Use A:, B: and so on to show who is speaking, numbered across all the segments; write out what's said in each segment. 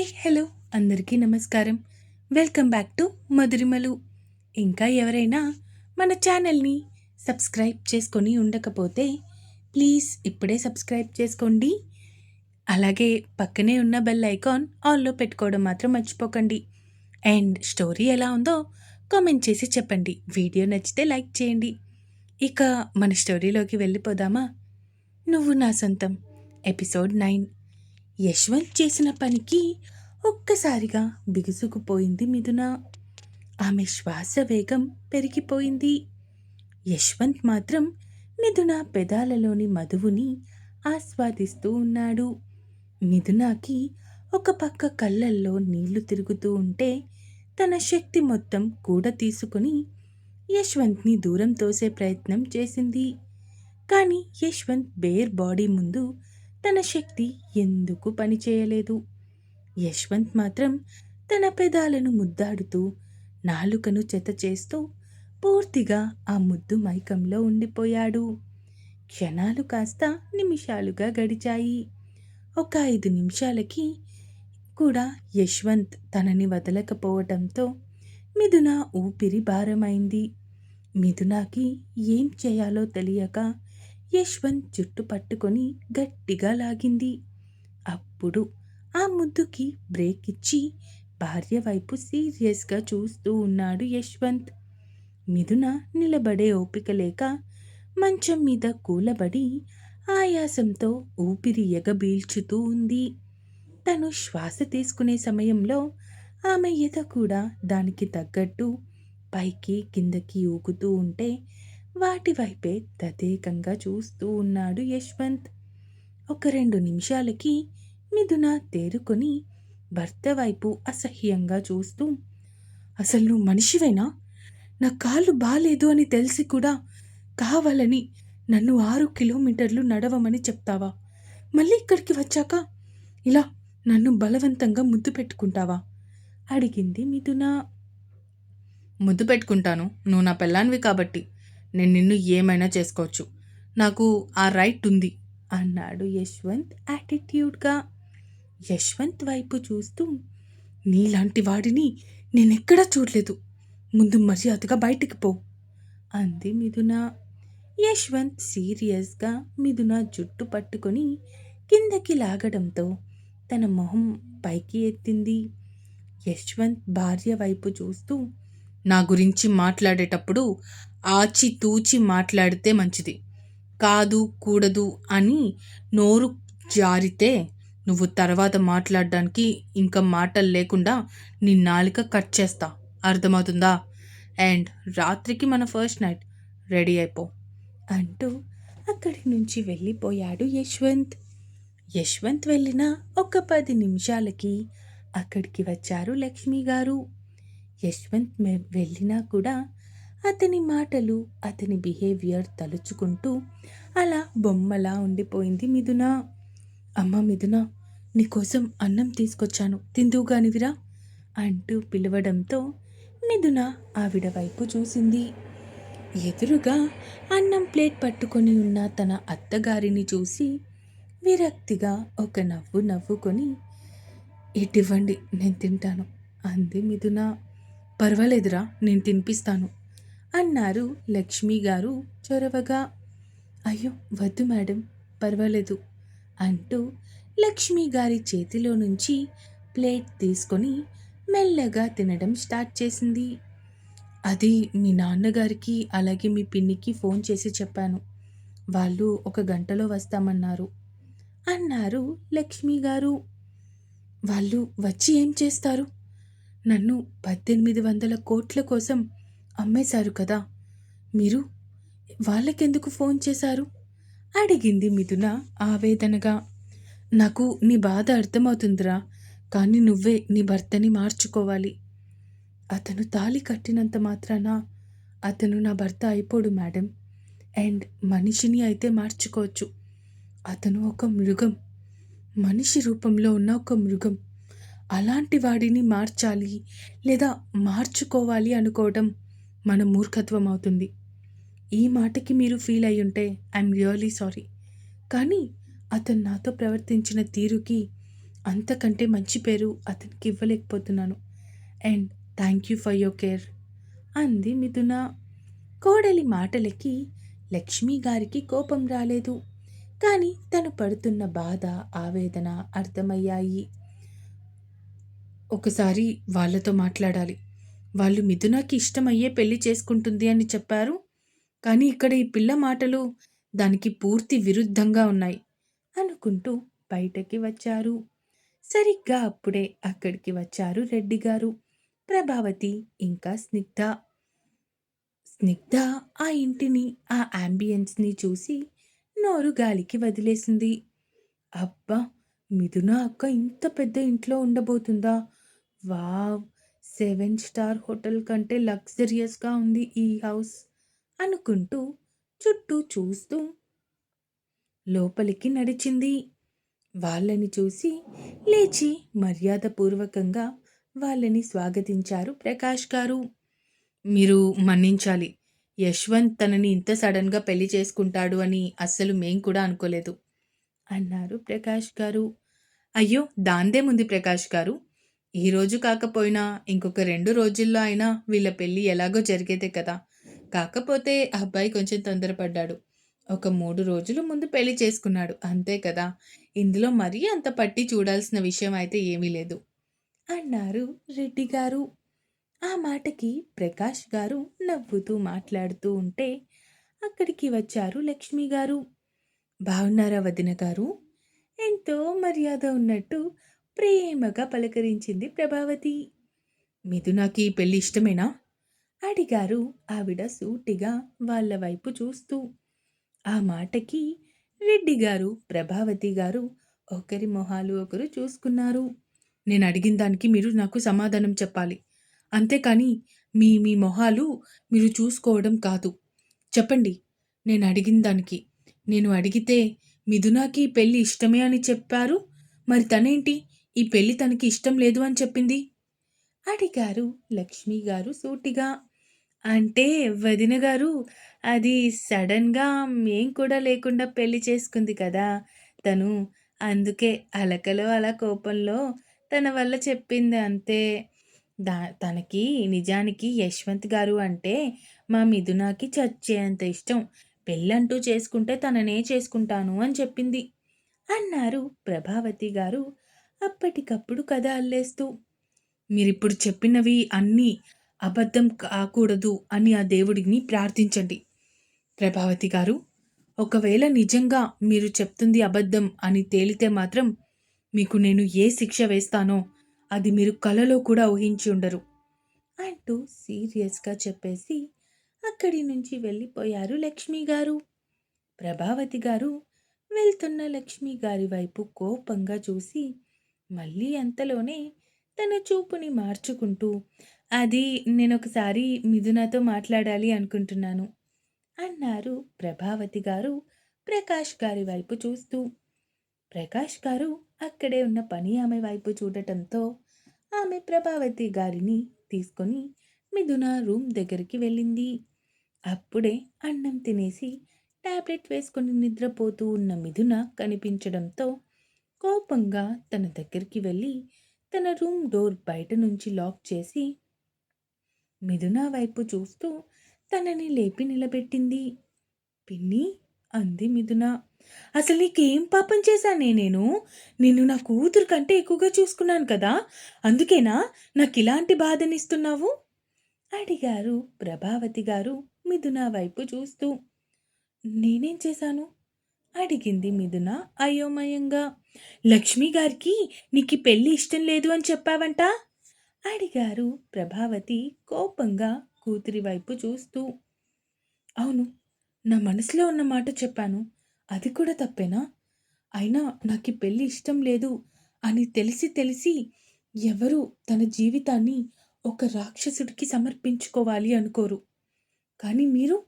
A: Hi hello. అందరికీ నమస్కారం. Welcome back to Madhurimalu. ఇంకా ఎవరైనా మన ఛానల్ని సబ్స్క్రైబ్ చేసుకొని ఉండకపోతే ప్లీజ్ ఇప్పుడే సబ్స్క్రైబ్ చేసుకోండి. అలాగే పక్కనే ఉన్న బెల్ ఐకాన్ ఆల్లో పెట్టుకోవడం మాత్రం మర్చిపోకండి. అండ్ స్టోరీ ఎలా ఉందో కామెంట్ చేసి చెప్పండి. వీడియో నచ్చితే లైక్ చేయండి. ఇక మన స్టోరీలోకి వెళ్ళిపోదామా? నువ్వు నా సొంతం. Episode nine. యశ్వంత్ చేసిన పనికి ఒక్కసారిగా బిగుసుకుపోయింది మిథున. ఆమె శ్వాస వేగం పెరిగిపోయింది. యశ్వంత్ మాత్రం మిథున పెదాలలోని మధువుని ఆస్వాదిస్తూ ఉన్నాడు. మిథునాకి ఒక పక్క కళ్ళల్లో నీళ్ళు తిరుగుతూ ఉంటే తన శక్తి మొత్తం కూడ తీసుకుని యశ్వంత్ని దూరం తోసే ప్రయత్నం చేసింది. కానీ యశ్వంత్ బేర్ బాడీ ముందు తన శక్తి ఎందుకు పనిచేయలేదు యశ్వంత్ మాత్రం తన పెదాలను ముద్దాడుతూ నాలుకను చెత చేస్తూ పూర్తిగా ఆ ముద్దు మైకంలో ఉండిపోయాడు. క్షణాలు కాస్త నిమిషాలుగా గడిచాయి. ఒక ఐదు నిమిషాలకి కూడా యశ్వంత్ తనని వదలకపోవటంతో మిథున ఊపిరి భారమైంది. మిథునాకి ఏం చేయాలో తెలియక యశ్వంత్ జుట్టు పట్టుకొని గట్టిగా లాగింది. అప్పుడు ఆ ముద్దుకి బ్రేక్ ఇచ్చి భార్య వైపు సీరియస్గా చూస్తూ ఉన్నాడు యశ్వంత్. మిథున నిలబడే ఓపిక లేక మంచం మీద కూలబడి ఆయాసంతో ఊపిరి ఎగబీల్చుతూ ఉంది. తను శ్వాస తీసుకునే సమయంలో ఆమె ఈత కూడా దానికి తగ్గట్టు పైకి కిందకి ఊగుతూ ఉంటే వాటి వైపే తదేకంగా చూస్తూ ఉన్నాడు యశ్వంత్. ఒక రెండు నిమిషాలకి మిథున తేరుకొని భర్త వైపు అసహ్యంగా చూస్తూ అసలు నువ్వు మనిషివైనా? నా కాళ్ళు బాలేదు అని తెలిసి కూడా కావాలని నన్ను ఆరు కిలోమీటర్లు నడవమని చెప్తావా? మళ్ళీ ఇక్కడికి వచ్చాక ఇలా నన్ను బలవంతంగా ముద్దు పెట్టుకుంటావా? అడిగింది మిథున. ముద్దు పెట్టుకుంటాను. నువ్వు నా పెళ్ళానివి కాబట్టి. నేను నిన్ను ఏమైనా చేసుకోవచ్చు. నాకు ఆ రైట్ ఉంది అన్నాడు యశ్వంత్ యాటిట్యూడ్గా యశ్వంత్ వైపు చూస్తూ నీలాంటి వాడిని నేనెక్కడా చూడలేదు. ముందు మర్యాదగా బయటికి పో అంది మిథున. యశ్వంత్ సీరియస్గా మిథున జుట్టు పట్టుకొని కిందకి లాగడంతో తన మొహం పైకి ఎత్తింది. యశ్వంత్ భార్య వైపు చూస్తూ నా గురించి మాట్లాడేటప్పుడు ఆచితూచి మాట్లాడితే మంచిది. కాదు కూడదు అని నోరు జారితే నువ్వు తర్వాత మాట్లాడడానికి ఇంకా మాటలు లేకుండా నీ నాలిక కట్ చేస్తా. అర్థమవుతుందా? అండ్ రాత్రికి మన ఫస్ట్ నైట్. రెడీ అయిపో. అంటూ అక్కడి నుంచి వెళ్ళిపోయాడు యశ్వంత్. యశ్వంత్ వెళ్ళిన ఒక పది నిమిషాలకి అక్కడికి వచ్చారు లక్ష్మి గారు యశ్వంత్ వెళ్ళినా కూడా అతని మాటలు అతని బిహేవియర్ తలుచుకుంటూ అలా బొమ్మలా ఉండిపోయింది మిథున. అమ్మ మిథున నీకోసం అన్నం తీసుకొచ్చాను. తిందువుగానివిరా అంటూ పిలవడంతో మిథున ఆవిడ వైపు చూసింది. ఎదురుగా అన్నం ప్లేట్ పట్టుకొని ఉన్న తన అత్తగారిని చూసి విరక్తిగా ఒక నవ్వు నవ్వుకొని ఇటివ్వండి నేను తింటాను అంది మిథున. పర్వాలేదురా నేను తినిపిస్తాను. అన్నారు లక్ష్మి గారు చొరవగా. అయ్యో వద్దు మేడం పర్వాలేదు అంటూ లక్ష్మి గారి చేతిలో నుంచి ప్లేట్ తీసుకొని మెల్లగా తినడం స్టార్ట్ చేసింది. అది మీ నాన్నగారికి అలాగే మీ పిన్నికి ఫోన్ చేసి చెప్పాను. వాళ్ళు ఒక గంటలో వస్తామన్నారు అన్నారు లక్ష్మి గారు. వాళ్ళు వచ్చి ఏం చేస్తారు? నన్ను పద్దెనిమిది వందల కోట్ల కోసం అమ్మేశారు కదా. మీరు వాళ్ళకెందుకు ఫోన్ చేశారు? అడిగింది మిథున ఆవేదనగా. నాకు నీ బాధ అర్థమవుతుందిరా కానీ నువ్వే నీ భర్తని మార్చుకోవాలి. అతను తాళి కట్టినంత మాత్రాన అతను నా భర్త అయిపోడు మేడం. అండ్ మనిషిని అయితే మార్చుకోవచ్చు. అతను ఒక మృగం. మనిషి రూపంలో ఉన్న ఒక మృగం. అలాంటి వాడిని మార్చాలి లేదా మార్చుకోవాలి అనుకోవడం మన మూర్ఖత్వం అవుతుంది. ఈ మాటకి మీరు ఫీల్ అయి ఉంటే ఐఎమ్ రియలీ సారీ. కానీ అతను నాతో ప్రవర్తించిన తీరుకి అంతకంటే మంచి పేరు అతనికి ఇవ్వలేకపోతున్నాను. And thank you for your care. అంది మిథున. కోడలి మాటలకి లక్ష్మి గారికి కోపం రాలేదు. కానీ తను పడుతున్న బాధ ఆవేదన అర్థమయ్యాయి. ఒకసారి వాళ్ళతో మాట్లాడాలి. వాళ్ళు మిథునకి ఇష్టమయ్యే పెళ్ళి చేసుకుంటుంది అని చెప్పారు. కానీ ఇక్కడ ఈ పిల్ల మాటలు దానికి పూర్తి విరుద్ధంగా ఉన్నాయి అనుకుంటూ బయటకి వచ్చారు. సరిగ్గా అప్పుడే అక్కడికి వచ్చారు రెడ్డి గారు. ప్రభావతి ఇంకా స్నిగ్ధ. స్నిగ్ధ ఆ ఇంటిని ఆ అంబియన్స్ని చూసి నోరు గాలికి వదిలేసింది. అబ్బా మిథున అక్క ఇంత పెద్ద ఇంట్లో ఉండబోతుందా? వావ్ సెవెన్ స్టార్ హోటల్ కంటే లగ్జరియస్గా ఉంది ఈ హౌస్ అనుకుంటూ చుట్టూ చూస్తూ లోపలికి నడిచింది. వాళ్ళని చూసి లేచి మర్యాదపూర్వకంగా వాళ్ళని స్వాగతించారు ప్రకాష్ గారు. మీరు మన్నించాలి. యశ్వంత్ తనని ఇంత సడన్గా పెళ్ళి చేసుకుంటాడు అని అస్సలు మేం కూడా అనుకోలేదు. అన్నారు ప్రకాష్ గారు. అయ్యో దాందేముంది ప్రకాష్ గారు? ఈరోజు కాకపోయినా ఇంకొక రెండు రోజుల్లో అయినా వీళ్ళ పెళ్ళి ఎలాగో జరిగేదే కదా. కాకపోతే అబ్బాయి కొంచెం తొందరపడ్డాడు. ఒక మూడు రోజులు ముందు పెళ్ళి చేసుకున్నాడు అంతే కదా. ఇందులో మరీ అంత పట్టి చూడాల్సిన విషయం అయితే ఏమీ లేదు. అన్నారు రెడ్డి గారు. ఆ మాటకి ప్రకాష్ గారు నవ్వుతూ మాట్లాడుతూ ఉంటే అక్కడికి వచ్చారు లక్ష్మి గారు. బాగున్నారా వదిన గారు? ఎంతో మర్యాద ఉన్నట్టు ప్రేమగా పలకరించింది ప్రభావతి. మిథునాకి పెళ్ళి ఇష్టమేనా? అడిగారు ఆవిడ సూటిగా వాళ్ళ వైపు చూస్తూ. ఆ మాటకి రెడ్డి గారు ప్రభావతి గారు ఒకరి మొహాలు ఒకరు చూసుకున్నారు. నేను అడిగిన దానికి మీరు నాకు సమాధానం చెప్పాలి. అంతేకాని మీ మీ మొహాలు మీరు చూసుకోవడం కాదు. చెప్పండి నేను అడిగిన దానికి. నేను అడిగితే మిథునాకి పెళ్ళి ఇష్టమే అని చెప్పారు. మరి తనేంటి? ఈ పెళ్ళి తనకి ఇష్టం లేదు అని చెప్పింది? అడిగారు లక్ష్మి గారు సూటిగా. అంటే వదిన గారు అది సడన్గా మేం కూడా లేకుండా పెళ్ళి చేసుకుంది కదా. తను అందుకే అలకలో అలా కోపంలో తన వల్ల చెప్పింది అంతే. దా తనకి నిజానికి యశ్వంత్ గారు అంటే మా మిథునాకి చచ్చేంత ఇష్టం. పెళ్ళంటూ చేసుకుంటే తననే చేసుకుంటాను అని చెప్పింది. అన్నారు ప్రభావతి గారు అప్పటికప్పుడు కథ అల్లేస్తూ మీరిప్పుడు చెప్పినవి అన్నీ అబద్ధం కాకూడదు అని ఆ దేవుడిని ప్రార్థించండి. ప్రభావతి గారు ఒకవేళ నిజంగా మీరు చెప్తుంది అబద్ధం అని తేలితే మాత్రం మీకు నేను ఏ శిక్ష వేస్తానో అది మీరు కలలో కూడా ఊహించి ఉండరు అంటూ సీరియస్గా చెప్పేసి అక్కడి నుంచి వెళ్ళిపోయారు లక్ష్మి గారు. ప్రభావతి గారు వెళ్తున్న లక్ష్మి గారి వైపు కోపంగా చూసి మళ్ళీ అంతలోనే తన చూపుని మార్చుకుంటూ అది నేను ఒకసారి మిథునతో మాట్లాడాలి అనుకుంటున్నాను అన్నారు ప్రభావతి గారు ప్రకాష్ గారి వైపు చూస్తూ. ప్రకాష్ గారు అక్కడే ఉన్న పని ఆమె వైపు చూడటంతో ఆమె ప్రభావతి గారిని తీసుకొని మిథున రూమ్ దగ్గరికి వెళ్ళింది. అప్పుడే అన్నం తినేసి టాబ్లెట్ వేసుకొని నిద్రపోతూ ఉన్న మిథున కనిపించడంతో కోపంగా తన దగ్గరికి వెళ్ళి తన రూమ్ డోర్ బయట నుంచి లాక్ చేసి మిథున వైపు చూస్తూ తనని లేపి నిలబెట్టింది. పిన్ని అంది మిథున అసలు నీకేం పాపం చేశానే నేను? నిన్ను నా కూతురు కంటే ఎక్కువగా చూసుకున్నాను కదా అందుకేనా నాకు ఇలాంటి బాధనిస్తున్నావు? అడిగారు ప్రభావతి గారు మిథున వైపు చూస్తూ. నేనేం చేశాను? అడిగింది మిథున అయోమయంగా. లక్ష్మి గారికి నీకు పెళ్ళి ఇష్టం లేదు అని చెప్పావంట? అడిగారు ప్రభావతి కోపంగా కూతురి వైపు చూస్తూ. అవును నా మనసులో ఉన్న మాట చెప్పాను. అది కూడా తప్పేనా? అయినా నాకు పెళ్ళి ఇష్టం లేదు అని తెలిసి తెలిసి ఎవరు తన జీవితాన్ని ఒక రాక్షసుడికి సమర్పించుకోవాలి అనుకోరు. కానీ మీరు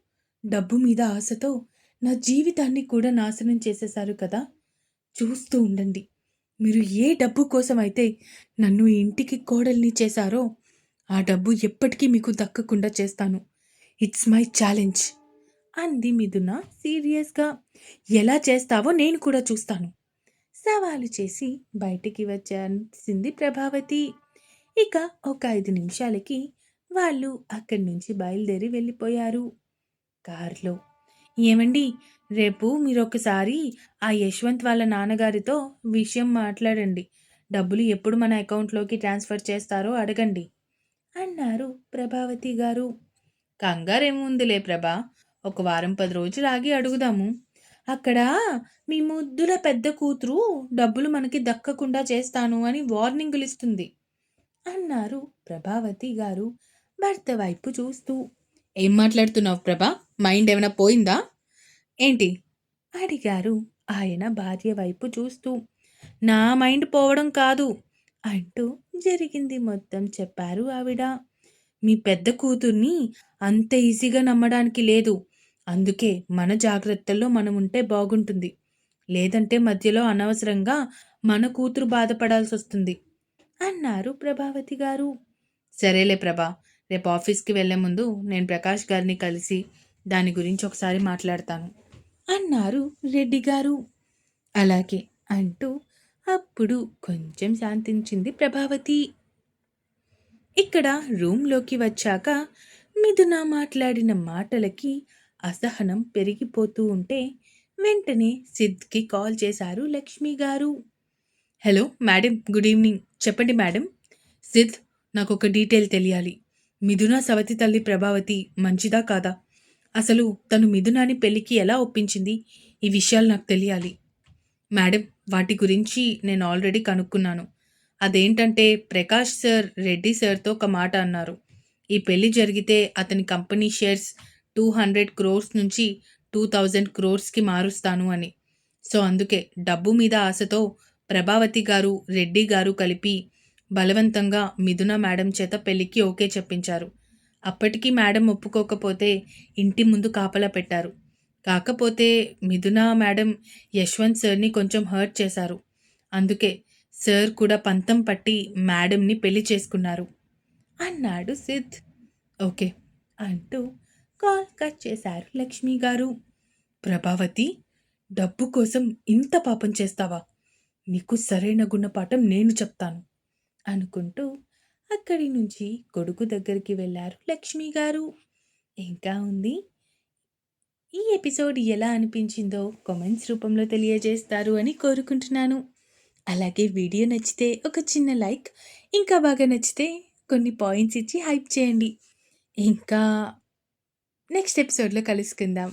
A: డబ్బు మీద ఆశతో నా జీవితాన్ని కూడా నాశనం చేసేశారు కదా. చూస్తూ ఉండండి. మీరు ఏ డబ్బు కోసం అయితే నన్ను ఇంటికి కోడల్ని చేశారో ఆ డబ్బు ఎప్పటికీ మీకు దక్కకుండా చేస్తాను. It's my challenge. అంది మిథున సీరియస్గా. ఎలా చేస్తావో నేను కూడా చూస్తాను. సవాలు చేసి బయటికి వచ్చాల్సింది ప్రభావతి. ఇక ఒక ఐదు నిమిషాలకి వాళ్ళు అక్కడి నుంచి బయలుదేరి వెళ్ళిపోయారు. కారులో ఏమండి? రేపు మీరు ఒకసారి ఆ యశ్వంత్ వాళ్ళ నాన్నగారితో విషయం మాట్లాడండి. డబ్బులు ఎప్పుడు మన అకౌంట్లోకి ట్రాన్స్ఫర్ చేస్తారో అడగండి. అన్నారు ప్రభావతి గారు. కంగారేముందిలే ప్రభా. ఒక వారం పది రోజులు ఆగి అడుగుదాము. అక్కడ మీ ముద్దుల పెద్ద కూతురు డబ్బులు మనకి దక్కకుండా చేస్తాను అని వార్నింగులు ఇస్తుంది అన్నారు ప్రభావతి గారు భర్త వైపు చూస్తూ. ఏం మాట్లాడుతున్నావు ప్రభా? మైండ్ ఏమైనా పోయిందా? ఏంటి? అడిగారు. ఆయన భార్య వైపు చూస్తూ నా మైండ్ పోవడం కాదు అంటూ జరిగింది మొత్తం చెప్పారు ఆవిడ. మీ పెద్ద కూతుర్ని అంత ఈజీగా నమ్మడానికి లేదు. అందుకే మన జాగ్రత్తల్లో మనం ఉంటే బాగుంటుంది. లేదంటే మధ్యలో అనవసరంగా మన కూతురు బాధపడాల్సి వస్తుంది అన్నారు ప్రభావతి గారు. సరేలే ప్రభా రేపు ఆఫీస్కి వెళ్ళే ముందు నేను ప్రకాష్ గారిని కలిసి దాని గురించి ఒకసారి మాట్లాడతాను. అన్నారు రెడ్డి గారు. అలాగే అంటూ అప్పుడు కొంచెం శాంతించింది ప్రభావతి. ఇక్కడ రూమ్లోకి వచ్చాక మిథున మాట్లాడిన మాటలకి అసహనం పెరిగిపోతూ ఉంటే వెంటనే సిద్ధ్కి కాల్ చేశారు లక్ష్మి గారు. Hello madam good evening. చెప్పండి మేడం. సిద్ధ్ నాకు ఒక డీటెయిల్ తెలియాలి. మిథున సవతి తల్లి ప్రభావతి మంచిదా కాదా? అసలు తను మిథునాని పెళ్ళికి ఎలా ఒప్పించింది? ఈ విషయాలు నాకు తెలియాలి. మేడం వాటి గురించి నేను ఆల్రెడీ కనుక్కున్నాను. అదేంటంటే ప్రకాష్ సార్ రెడ్డి సార్తో ఒక మాట అన్నారు. ఈ పెళ్ళి జరిగితే అతని company shares two hundred crores నుంచి టూ థౌజండ్ క్రోర్స్కి మారుస్తాను అని. సో అందుకే డబ్బు మీద ఆశతో ప్రభావతి గారు రెడ్డి గారు కలిపి బలవంతంగా మిథున మేడం చేత పెళ్ళికి ఓకే చెప్పించారు. అప్పటికీ మేడం ఒప్పుకోకపోతే ఇంటి ముందు కాపలా పెట్టారు. కాకపోతే మిథున మేడం యశ్వంత్ సార్ని కొంచెం హర్ట్ చేశారు. అందుకే సార్ కూడా పంతం పట్టి మేడంని పెళ్ళి చేసుకున్నారు. అన్నాడు సిద్ధ్. ఓకే అంటూ కాల్ కట్ చేశారు లక్ష్మి గారు. ప్రభావతి డబ్బు కోసం ఇంత పాపం చేస్తావా? నీకు సరైన గుణపాఠం నేను చెప్తాను అనుకుంటూ అక్కడి నుంచి కొడుకు దగ్గరికి వెళ్ళారు లక్ష్మి గారు. ఇంకా ఉంది? ఈ ఎపిసోడ్ ఎలా అనిపించిందో కామెంట్స్ రూపంలో తెలియజేస్తారు అని కోరుకుంటున్నాను. అలాగే వీడియో నచ్చితే ఒక చిన్న లైక్ ఇంకా బాగా నచ్చితే కొన్ని పాయింట్స్ ఇచ్చి హైప్ చేయండి. ఇంకా నెక్స్ట్ ఎపిసోడ్లో కలుసుకుందాం.